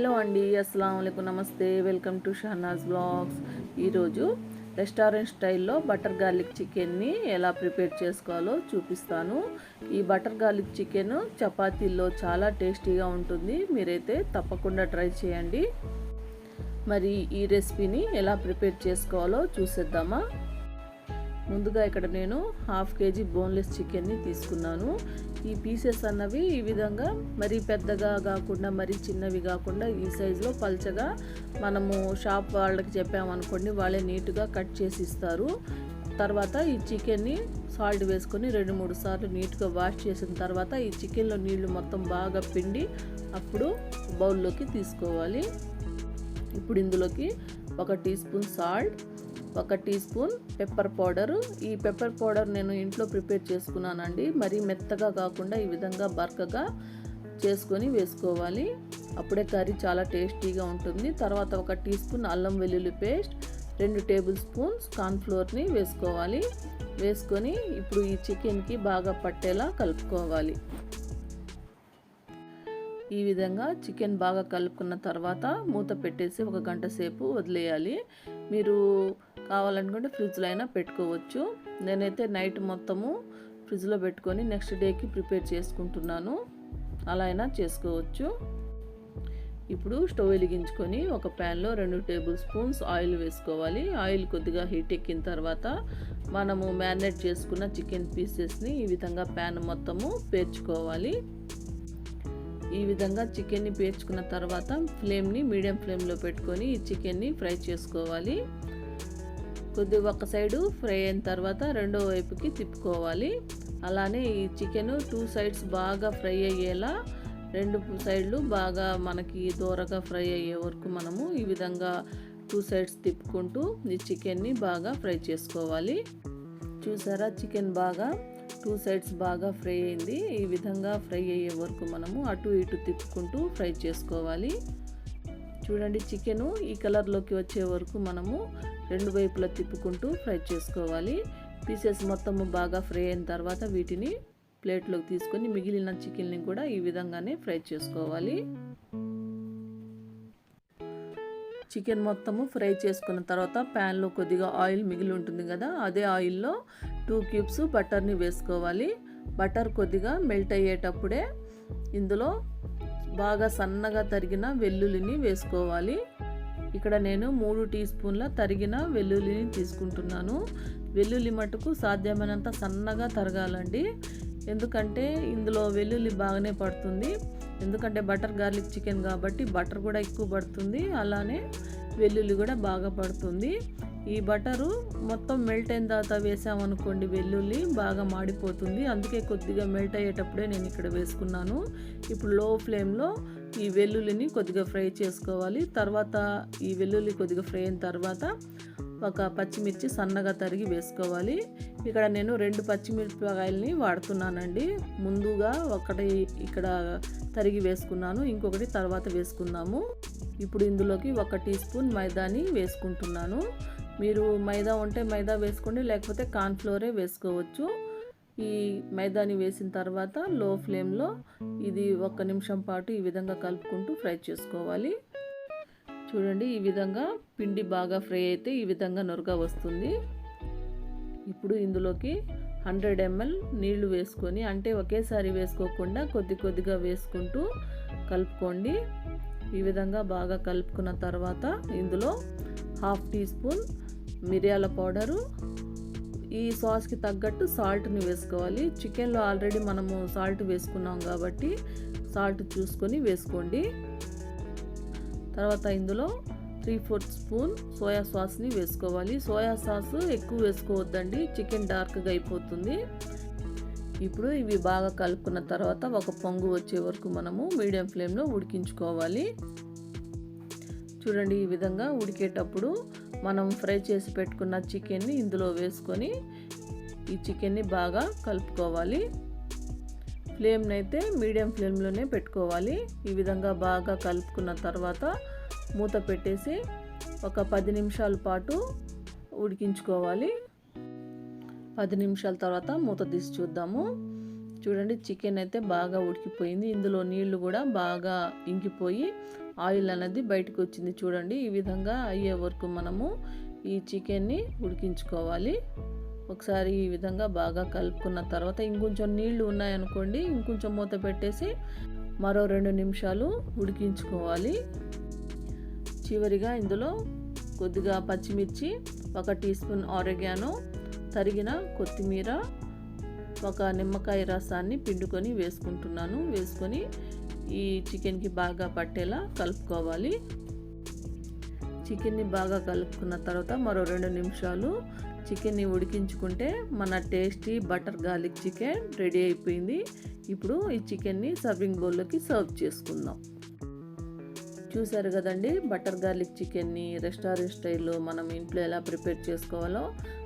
Hello అండి అస్సలం అయికు నమస్తే వెల్కమ్ టు షహనాజ్ బ్లాగ్స్. ఈరోజు రెస్టారెంట్ స్టైల్లో బటర్ గార్లిక్ చికెన్ని ఎలా ప్రిపేర్ చేసుకోవాలో చూపిస్తాను. ఈ బటర్ గార్లిక్ చికెన్ చపాతీల్లో చాలా టేస్టీగా ఉంటుంది. మీరైతే తప్పకుండా ట్రై చేయండి. మరి ఈ రెసిపీని ఎలా ప్రిపేర్ చేసుకోవాలో చూసేద్దామా? ముందుగా ఇక్కడ నేను హాఫ్ కేజీ బోన్లెస్ చికెన్ని తీసుకున్నాను. ఈ పీసెస్ అన్నవి ఈ విధంగా మరీ పెద్దగా కాకుండా మరీ చిన్నవి కాకుండా ఈ సైజులో పల్చగా మనము షాప్ వాళ్ళకి చెప్పామనుకోండి వాళ్ళే నీట్గా కట్ చేసి ఇస్తారు. తర్వాత ఈ చికెన్ని సాల్ట్ వేసుకొని రెండు మూడు సార్లు నీట్గా వాష్ చేసిన తర్వాత ఈ చికెన్లో నీళ్ళు మొత్తం బాగా పిండి అప్పుడు బౌల్లోకి తీసుకోవాలి. ఇప్పుడు ఇందులోకి ఒక టీ స్పూన్ సాల్ట్ ఒక టీ స్పూన్ పెప్పర్ పౌడరు. ఈ పెప్పర్ పౌడర్ నేను ఇంట్లో ప్రిపేర్ చేసుకున్నానండి. మరీ మెత్తగా కాకుండా ఈ విధంగా బర్కగా చేసుకొని వేసుకోవాలి. అప్పుడే కర్రీ చాలా టేస్టీగా ఉంటుంది. తర్వాత ఒక టీ స్పూన్ అల్లం వెల్లుల్లి పేస్ట్ రెండు టేబుల్ స్పూన్స్ కార్న్ఫ్లోర్ని వేసుకోవాలి. వేసుకొని ఇప్పుడు ఈ చికెన్కి బాగా పట్టేలా కలుపుకోవాలి. ఈ విధంగా చికెన్ బాగా కలుపుకున్న తర్వాత మూత పెట్టేసి ఒక గంట సేపు వదిలేయాలి. మీరు కావాలనుకుంటే ఫ్రిడ్జ్లో అయినా పెట్టుకోవచ్చు. నేనైతే నైట్ మొత్తము ఫ్రిడ్జ్లో పెట్టుకొని నెక్స్ట్ డేకి ప్రిపేర్ చేసుకుంటున్నాను. అలా అయినా చేసుకోవచ్చు. ఇప్పుడు స్టవ్ వెలిగించుకొని ఒక ప్యాన్లో రెండు టేబుల్ స్పూన్స్ ఆయిల్ వేసుకోవాలి. ఆయిల్ కొద్దిగా హీట్ ఎక్కిన తర్వాత మనము మ్యారినేట్ చేసుకున్న చికెన్ పీసెస్ని ఈ విధంగా ప్యాన్ మొత్తము పేర్చుకోవాలి. ఈ విధంగా చికెన్ని పేర్చుకున్న తర్వాత ఫ్లేమ్ని మీడియం ఫ్లేమ్లో పెట్టుకొని ఈ చికెన్ని ఫ్రై చేసుకోవాలి. కొద్దిగా ఒక సైడు ఫ్రై అయిన తర్వాత రెండో వైపుకి తిప్పుకోవాలి. అలానే ఈ చికెన్ టూ సైడ్స్ బాగా ఫ్రై అయ్యేలా రెండు సైడ్లు బాగా మనకి దూరగా ఫ్రై అయ్యే వరకు మనము ఈ విధంగా టూ సైడ్స్ తిప్పుకుంటూ ఈ చికెన్ని బాగా ఫ్రై చేసుకోవాలి. చూసారా చికెన్ బాగా టూ సైడ్స్ బాగా ఫ్రై అయింది. ఈ విధంగా ఫ్రై అయ్యే వరకు మనము అటు ఇటు తిప్పుకుంటూ ఫ్రై చేసుకోవాలి. చూడండి చికెను ఈ కలర్లోకి వచ్చే వరకు మనము రెండు వైపులా తిప్పుకుంటూ ఫ్రై చేసుకోవాలి. పీసెస్ మొత్తము బాగా ఫ్రై అయిన తర్వాత వీటిని ప్లేట్లోకి తీసుకొని మిగిలిన చికెన్ని కూడా ఈ విధంగానే ఫ్రై చేసుకోవాలి. చికెన్ మొత్తము ఫ్రై చేసుకున్న తర్వాత ప్యాన్లో కొద్దిగా ఆయిల్ మిగిలి ఉంటుంది కదా అదే ఆయిల్లో టూ క్యూబ్స్ బటర్ని వేసుకోవాలి. బటర్ కొద్దిగా మెల్ట్ అయ్యేటప్పుడే ఇందులో బాగా సన్నగా తరిగిన వెల్లుల్లిని వేసుకోవాలి. ఇక్కడ నేను మూడు టీ స్పూన్ల తరిగిన వెల్లుల్లిని తీసుకుంటున్నాను. వెల్లుల్లి మటుకు సాధ్యమైనంత సన్నగా తరగాలండి. ఎందుకంటే ఇందులో వెల్లుల్లి బాగానే పడుతుంది. ఎందుకంటే బటర్ గార్లిక్ చికెన్ కాబట్టి బటర్ కూడా ఎక్కువ పడుతుంది. అలానే వెల్లుల్లి కూడా బాగా పడుతుంది. ఈ బటరు మొత్తం మెల్ట్ అయిన తర్వాత వేసామనుకోండి వెల్లుల్లి బాగా మాడిపోతుంది. అందుకే కొద్దిగా మెల్ట్ అయ్యేటప్పుడే నేను ఇక్కడ వేసుకున్నాను. ఇప్పుడు లో ఫ్లేమ్లో ఈ వెల్లుల్లిని కొద్దిగా ఫ్రై చేసుకోవాలి. తర్వాత ఈ వెల్లుల్లి కొద్దిగా ఫ్రై అయిన తర్వాత ఒక పచ్చిమిర్చి సన్నగా తరిగి వేసుకోవాలి. ఇక్కడ నేను రెండు పచ్చిమిరపకాయలని వాడుతున్నానండి. ముందుగా ఒకటి ఇక్కడ తరిగి వేసుకున్నాను. ఇంకొకటి తర్వాత వేసుకుందాము. ఇప్పుడు ఇందులోకి ఒక టీ స్పూన్ మైదాని వేసుకుంటున్నాను. మీరు మైదా ఉంటే మైదా వేసుకోండి లేకపోతే కార్న్ఫ్లోరే వేసుకోవచ్చు. ఈ మైదాని వేసిన తర్వాత లో ఫ్లేమ్లో ఇది ఒక నిమిషం పాటు ఈ విధంగా కలుపుకుంటూ ఫ్రై చేసుకోవాలి. చూడండి ఈ విధంగా పిండి బాగా ఫ్రై అయితే ఈ విధంగా నొరగా వస్తుంది. ఇప్పుడు ఇందులోకి హండ్రెడ్ ఎంఎల్ నీళ్ళు వేసుకొని అంటే ఒకేసారి వేసుకోకుండా కొద్ది కొద్దిగా వేసుకుంటూ కలుపుకోండి. ఈ విధంగా బాగా కలుపుకున్న తర్వాత ఇందులో హాఫ్ టీ స్పూన్ మిరియాల పౌడరు. ఈ సాస్కి తగ్గట్టు సాల్ట్ని వేసుకోవాలి. చికెన్లో ఆల్రెడీ మనము సాల్ట్ వేసుకున్నాం కాబట్టి సాల్ట్ చూసుకొని వేసుకోండి. తర్వాత ఇందులో త్రీ ఫోర్త్ స్పూన్ సోయా సాస్ని వేసుకోవాలి. సోయా సాస్ ఎక్కువ వేసుకోవద్దండి. చికెన్ డార్క్గా అయిపోతుంది. ఇప్పుడు ఇవి బాగా కలుపుకున్న తర్వాత ఒక పొంగు వచ్చే వరకు మనము మీడియం ఫ్లేమ్లో ఉడికించుకోవాలి. చూడండి ఈ విధంగా ఉడికేటప్పుడు మనం ఫ్రై చేసి పెట్టుకున్న చికెన్ని ఇందులో వేసుకొని ఈ చికెన్ని బాగా కలుపుకోవాలి. ఫ్లేమ్ని అయితే మీడియం ఫ్లేమ్లోనే పెట్టుకోవాలి. ఈ విధంగా బాగా కలుపుకున్న తర్వాత మూత పెట్టేసి ఒక పది నిమిషాల పాటు ఉడికించుకోవాలి. పది నిమిషాల తర్వాత మూత తీసి చూద్దాము. చూడండి చికెన్ అయితే బాగా ఉడికిపోయింది. ఇందులో నీళ్ళు కూడా బాగా ఇంకిపోయి ఆయిల్ అనేది బయటకు వచ్చింది చూడండి. ఈ విధంగా అయ్యే వరకు మనము ఈ చికెన్ని ఉడికించుకోవాలి. ఒకసారి ఈ విధంగా బాగా కలుపుకున్న తర్వాత ఇంకొంచెం నీళ్ళు ఉన్నాయనుకోండి ఇంకొంచెం మూత పెట్టేసి మరో రెండు నిమిషాలు ఉడికించుకోవాలి. చివరిగా ఇందులో కొద్దిగా పచ్చిమిర్చి ఒక టీ స్పూన్ ఆరెగానో తరిగిన కొత్తిమీర ఒక నిమ్మకాయ రసాన్ని పిండుకొని వేసుకుంటున్నాను. వేసుకొని ఈ చికెన్కి బాగా పట్టేలా కలుపుకోవాలి. చికెన్ని బాగా కలుపుకున్న తర్వాత మరో రెండు నిమిషాలు చికెన్ని ఉడికించుకుంటే మన tasty butter garlic chicken ready అయిపోయింది. ఇప్పుడు ఈ చికెన్ని సర్వింగ్ బౌల్లోకి సర్వ్ చేసుకుందాం. చూసారు కదండి బటర్ గార్లిక్ చికెన్ని రెస్టారెంట్ స్టైల్లో మనం ఇంట్లో ఎలా ప్రిపేర్ చేసుకోవాలో?